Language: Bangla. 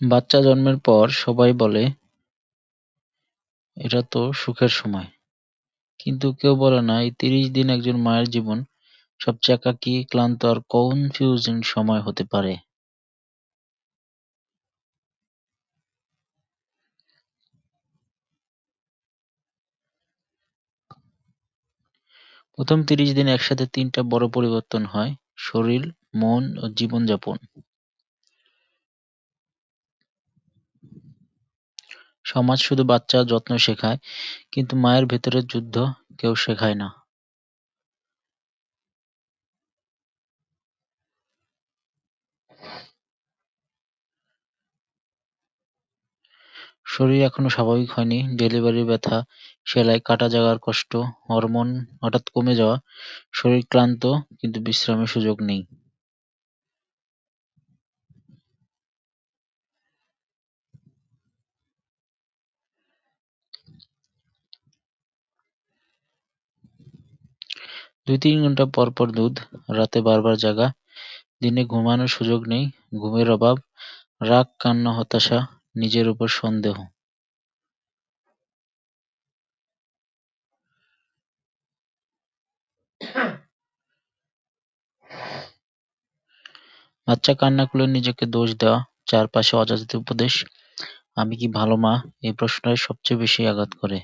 বাচ্চা জন্মের পর সবাই বলে, এটা তো সুখের সময়, কিন্তু কেউ বলে না এই তিরিশ দিন একজন মায়ের জীবন সবচেয়ে একাকী, ক্লান্ত আর কনফিউজিং সময় হতে পারে। প্রথম তিরিশ দিনে একসাথে তিনটা বড় পরিবর্তন হয় শরীর, মন ও জীবনযাপন। সমাজ শুধু বাচ্চার যত্ন শেখায়, কিন্তু মায়ের ভেতরের যুদ্ধ কেউ শেখায় না। শরীর এখনও স্বাভাবিক হয়নি, ডেলিভারির ব্যথা, সেলাই কাটা জায়গার কষ্ট, হরমোন হঠাৎ কমে যাওয়া, শরীর ক্লান্ত কিন্তু বিশ্রামের সুযোগ নেই। দুই তিন ঘণ্টা পর পর দুধ, রাতে বারবার জাগা, দিনে ঘুমানোর সুযোগ নেই, ঘুমের অভাব, রাগ কান্না হতাশা, নিজের উপর সন্দেহ। বাচ্চা কান্না করলে নিজেকে দোষ দেওয়া, চারপাশে অযাচিত উপদেশ, আমি কি ভালো মা এই প্রশ্নটাই সবচেয়ে বেশি আঘাত করে।